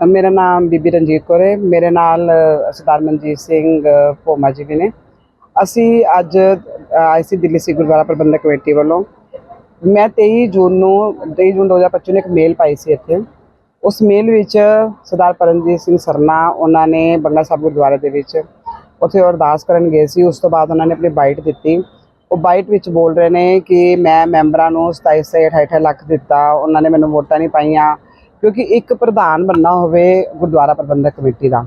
ਮੇਰਾ ਨਾਮ ਬੀਬੀ ਰਣਜੀਤ ਕੌਰ ਹੈ। ਮੇਰੇ ਨਾਲ ਸਰਦਾਰ ਮਨਜੀਤ ਸਿੰਘ ਅ, ਭੋਮਾ ਜੀ ਵੀ ਨੇ। ਅਸੀਂ ਅੱਜ ਅ, ਆਏ ਸੀ ਦਿੱਲੀ ਸਿੱਖ ਗੁਰਦੁਆਰਾ ਪ੍ਰਬੰਧਕ ਕਮੇਟੀ ਵੱਲੋਂ। ਮੈਂ 23 ਜੂਨ ਨੂੰ 23 ਜੂਨ 2025 ਨੂੰ ਇੱਕ ਮੇਲ ਪਾਈ ਸੀ ਇੱਥੇ। ਉਸ ਮੇਲ ਵਿੱਚ ਸਰਦਾਰ ਪਰਮਜੀਤ ਸਿੰਘ ਸਰਨਾ ਉਹਨਾਂ ਨੇ ਬੰਗਲਾ ਸਾਹਿਬ ਗੁਰਦੁਆਰੇ ਦੇ ਵਿੱਚ ਉੱਥੇ ਅਰਦਾਸ ਕਰਨ ਗਏ ਸੀ। ਉਸ ਤੋਂ ਬਾਅਦ ਉਹਨਾਂ ਨੇ ਆਪਣੀ ਬਾਈਟ ਦਿੱਤੀ। ਉਹ ਬਾਈਟ ਵਿੱਚ ਬੋਲ ਰਹੇ ਨੇ ਕਿ ਮੈਂ ਮੈਂਬਰਾਂ ਨੂੰ 27 27 28 ਲੱਖ ਦਿੱਤਾ। ਉਹਨਾਂ ਨੇ ਮੈਨੂੰ ਵੋਟਾਂ ਨਹੀਂ ਪਾਈਆਂ। ਕਿਉਂਕਿ ਇੱਕ ਪ੍ਰਧਾਨ ਬੰਨਾ ਹੋਵੇ ਗੁਰਦੁਆਰਾ ਪ੍ਰਬੰਧਕ ਕਮੇਟੀ ਦਾ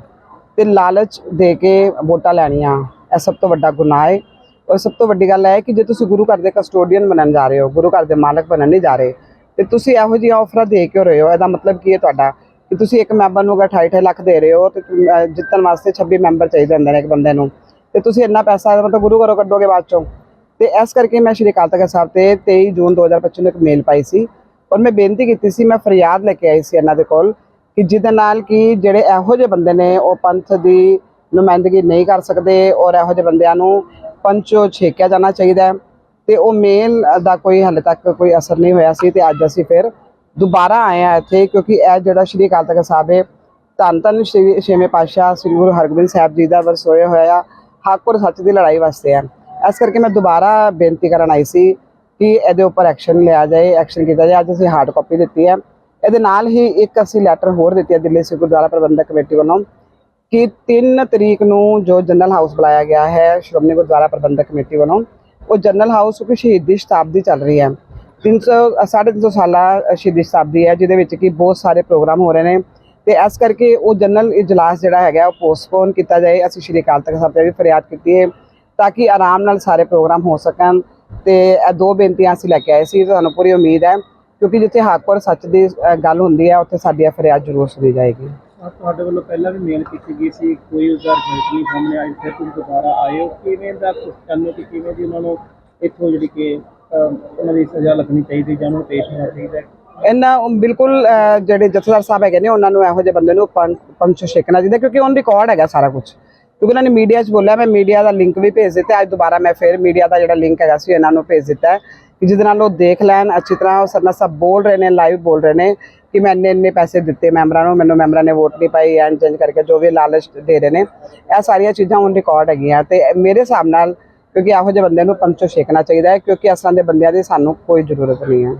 ਤੇ ਲਾਲਚ ਦੇ ਕੇ ਵੋਟਾਂ ਲੈਣੀਆਂ, ਇਹ ਸਭ ਤੋਂ ਵੱਡਾ ਗੁਨਾਹ ਹੈ। ਔਰ ਸਭ ਤੋਂ ਵੱਡੀ ਗੱਲ ਹੈ ਕਿ ਜੇ ਤੁਸੀਂ ਗੁਰੂ ਘਰ ਦੇ ਕਸਟੋਡੀਅਨ ਬਣਨ ਜਾ ਰਹੇ ਹੋ, ਗੁਰੂ ਘਰ ਦੇ ਮਾਲਕ ਬਣਨ ਨਹੀਂ ਜਾ ਰਹੇ, ਤੇ ਤੁਸੀਂ ਇਹੋ ਜਿਹੀਆਂ ਆਫਰਾਂ ਦੇ ਕੇ ਰਹੇ ਹੋ? ਇਹਦਾ ਮਤਲਬ ਕੀ ਹੈ ਤੁਹਾਡਾ? ਕਿ ਤੁਸੀਂ ਇੱਕ ਮੈਂਬਰ ਨੂੰ ਅਗਰ 28 ਲੱਖ ਦੇ ਰਹੇ ਹੋ, ਤੇ ਜਿੱਤਣ ਵਾਸਤੇ 26 ਮੈਂਬਰ ਚਾਹੀਦੇ ਹੁੰਦੇ ਨੇ ਇੱਕ ਬੰਦੇ ਨੂੰ, ਤੇ ਤੁਸੀਂ ਇੰਨਾ ਪੈਸਾ ਮਤਲਬ ਗੁਰੂ ਘਰੋਂ ਕੱਢੋਗੇ ਬਾਅਦ ਚੋਂ? ਤੇ ਇਸ ਕਰਕੇ ਮੈਂ ਸ਼੍ਰੀ ਅਕਾਲ ਤਖਤ ਸਾਹਿਬ ਤੇ 23 ਜੂਨ 2025 ਨੂੰ ਇੱਕ ਮੇਲ ਪਾਈ ਸੀ। ਔਰ ਮੈਂ ਬੇਨਤੀ ਕੀਤੀ ਸੀ, ਮੈਂ ਫਰਿਆਦ ਲੈ ਕੇ ਆਈ ਸੀ ਇਹਨਾਂ ਦੇ ਕੋਲ ਕਿ ਜਿਹਦੇ ਨਾਲ ਕਿ ਜਿਹੜੇ ਇਹੋ ਜਿਹੇ ਬੰਦੇ ਨੇ, ਉਹ ਪੰਥ ਦੀ ਨੁਮਾਇੰਦਗੀ ਨਹੀਂ ਕਰ ਸਕਦੇ ਔਰ ਇਹੋ ਜਿਹੇ ਬੰਦਿਆਂ ਨੂੰ ਪੰਚੋ ਛੇਕਿਆ ਜਾਣਾ ਚਾਹੀਦਾ ਹੈ ਤੇ ਉਹ ਮੇਲ ਦਾ ਕੋਈ ਹਾਲੇ ਤੱਕ ਕੋਈ ਅਸਰ ਨਹੀਂ ਹੋਇਆ ਸੀ ਤੇ ਅੱਜ ਅਸੀਂ ਫਿਰ ਦੁਬਾਰਾ ਆਏ ਆ ਇੱਥੇ ਕਿਉਂਕਿ ਇਹ ਜਿਹੜਾ ਸ਼੍ਰੀ ਅਕਾਲ ਤਖਤ ਸਾਹਿਬ ਹੈ, ਧੰਨ ਧੰਨ ਸ਼੍ਰੀ ਛੇਵੇਂ ਪਾਤਸ਼ਾਹ ਸ੍ਰੀ ਗੁਰੂ ਹਰਗੋਬਿੰਦ ਸਾਹਿਬ ਜੀ ਦਾ ਵਰਸੋਏ ਹੋਇਆ ਹੱਕ ਔਰ ਸੱਚ ਦੀ ਲੜਾਈ ਵਾਸਤੇ ਹੈ ਇਸ ਕਰਕੇ ਮੈਂ ਦੁਬਾਰਾ ਬੇਨਤੀ ਕਰਨ ਆਈ ਸੀ ਕਿ ਇਹਦੇ ਉੱਪਰ ਐਕਸ਼ਨ ਲਿਆ ਜਾਏ ਐਕਸ਼ਨ ਕੀਤਾ ਜਾਏ। ਅੱਜ ਅਸੀਂ ਹਾਰਡ ਕਾਪੀ ਦਿੱਤੀ ਹੈ। ਇਹਦੇ ਨਾਲ ਹੀ ਇੱਕ ਅਸੀਂ ਲੈਟਰ ਹੋਰ ਦਿੱਤੀ ਹੈ ਦਿੱਲੀ ਸਿੱਖ ਗੁਰਦੁਆਰਾ ਪ੍ਰਬੰਧਕ ਕਮੇਟੀ ਵੱਲੋਂ ਕਿ 3 ਤਰੀਕ ਨੂੰ ਜੋ ਜਨਰਲ ਹਾਊਸ ਬੁਲਾਇਆ ਗਿਆ ਹੈ, ਸ਼੍ਰੋਮਣੀ ਗੁਰਦੁਆਰਾ ਪ੍ਰਬੰਧਕ ਕਮੇਟੀ ਵੱਲੋਂ, ਉਹ ਜਨਰਲ ਹਾਊਸ ਕਿਉਂਕਿ ਸ਼ਹੀਦੀ ਸ਼ਤਾਬਦੀ ਚੱਲ ਰਹੀ ਹੈ। 300 350 ਸਾਲਾ ਸ਼ਹੀਦੀ ਸ਼ਤਾਬਦੀ ਹੈ, ਜਿਹਦੇ ਵਿੱਚ ਕਿ ਬਹੁਤ ਸਾਰੇ ਪ੍ਰੋਗਰਾਮ ਹੋ ਰਹੇ ਨੇ। ਤੇ ਇਸ ਕਰਕੇ ਉਹ ਜਨਰਲ ਇਜਲਾਸ ਜਿਹੜਾ ਹੈਗਾ, ਉਹ ਪੋਸਟਪੋਨ ਕੀਤਾ ਜਾਏ। ਅਸੀਂ ਸ਼੍ਰੀ ਅਕਾਲ ਤਖਤ ਸਾਹਿਬ ਤੇ ਵੀ ਫਰਿਆਦ ਕੀਤੀ ਹੈ, ਤਾਂ ਕਿ ਆਰਾਮ ਨਾਲ ਸਾਰੇ ਪ੍ਰੋਗਰਾਮ ਹੋ ਸਕਣ। ਤੇ ਇਹ ਦੋ ਬੇਨਤੀਆਂ ਅਸੀਂ ਲੈ ਕੇ ਆਏ ਸੀ ਤੁਹਾਨੂੰ ਪੂਰੀ ਉਮੀਦ ਹੈ ਕਿਉਂਕਿ ਜਿੱਥੇ ਹੱਕ ਔਰ ਸੱਚ ਦੀ ਗੱਲ ਹੁੰਦੀ ਹੈ ਉੱਥੇ ਸਾਡੀ ਫਰਿਆਦ ਜ਼ਰੂਰ ਸੁਣੀ ਜਾਏਗੀ। ਆਹ ਤੁਹਾਡੇ ਵੱਲੋਂ ਪਹਿਲਾਂ ਵੀ ਮੇਲ ਕੀਤੀ ਗਈ ਸੀ ਕੋਈ ਉਸਦਾ ਰਿਜ਼ਲਟ ਨਹੀਂ ਸਾਹਮਣੇ ਆਇਆ ਫਿਰ ਤੁਸੀਂ ਦੁਬਾਰਾ ਆਏ ਹੋ। ਕਿਵੇਂ ਦਾ ਕੁਝ ਚਾਹੁੰਦੇ ਹੋ ਕਿ ਕਿਵੇਂ ਦੀ ਉਹਨਾਂ ਨੂੰ ਇੱਥੋਂ ਜਿਹੜੀ ਕਿ ਉਹਨਾਂ ਦੀ ਸਜ਼ਾ ਲੱਗਣੀ ਚਾਹੀਦੀ ਜਾਂ ਉਹਨਾਂ ਨੂੰ ਪੇਸ਼ ਹੋਣਾ ਚਾਹੀਦਾ ਇਹਨਾਂ ਬਿਲਕੁਲ ਜਿਹੜੇ ਜਥੇਦਾਰ ਸਾਹਿਬ ਹੈਗੇ ਨੇ ਉਹਨਾਂ ਨੂੰ ਇਹੋ ਜਿਹੇ ਬੰਦੇ ਨੂੰ ਪੰਜ ਛੇਕਣਾ ਚਾਹੀਦਾ ਕਿਉਂਕਿ ਔਨ ਰਿਕਾਰਡ ਹੈਗਾ ਸਾਰਾ ਕੁਝ ਕਿਉਂਕਿ ਉਹਨਾਂ ਨੇ ਮੀਡੀਆ 'ਚ ਬੋਲਿਆ, ਮੈਂ ਮੀਡੀਆ ਦਾ ਲਿੰਕ ਵੀ ਭੇਜ ਦਿੱਤਾ, ਅੱਜ ਦੁਬਾਰਾ ਮੈਂ ਫਿਰ ਮੀਡੀਆ ਦਾ ਜਿਹੜਾ ਲਿੰਕ ਹੈਗਾ ਸੀ, ਇਹਨਾਂ ਨੂੰ ਭੇਜ ਦਿੱਤਾ ਹੈ ਕਿ ਜਿਹਦੇ ਨਾਲ ਉਹ ਦੇਖ ਲੈਣ, ਅੱਛੀ ਤਰ੍ਹਾਂ ਉਹ ਸਰਨਾ ਸਭ ਬੋਲ ਰਹੇ ਨੇ ਲਾਈਵ ਬੋਲ ਰਹੇ ਨੇ ਕਿ ਮੈਂ ਇੰਨੇ ਇੰਨੇ ਪੈਸੇ ਦਿੱਤੇ ਮੈਂਬਰਾਂ ਨੂੰ, ਮੈਨੂੰ ਮੈਂਬਰਾਂ ਨੇ ਵੋਟ ਨਹੀਂ ਪਾਈ ਐਂ ਚੇਂਜ ਕਰਕੇ ਜੋ ਵੀ ਲਾਲਚ ਦੇ ਰਹੇ ਨੇ, ਇਹ ਸਾਰੀਆਂ ਚੀਜ਼ਾਂ ਹੁਣ ਰਿਕਾਰਡ ਹੈਗੀਆਂ ਤੇ ਮੇਰੇ ਹਿਸਾਬ ਨਾਲ ਕਿਉਂਕਿ ਇਹੋ ਜਿਹੇ ਬੰਦੇ ਨੂੰ ਪੰਚੋ ਛੇਕਣਾ ਚਾਹੀਦਾ ਹੈ, ਕਿਉਂਕਿ ਅਸਾਂ ਦੇ ਬੰਦਿਆਂ ਦੀ ਸਾਨੂੰ ਕੋਈ ਜ਼ਰੂਰਤ ਨਹੀਂ ਹੈ।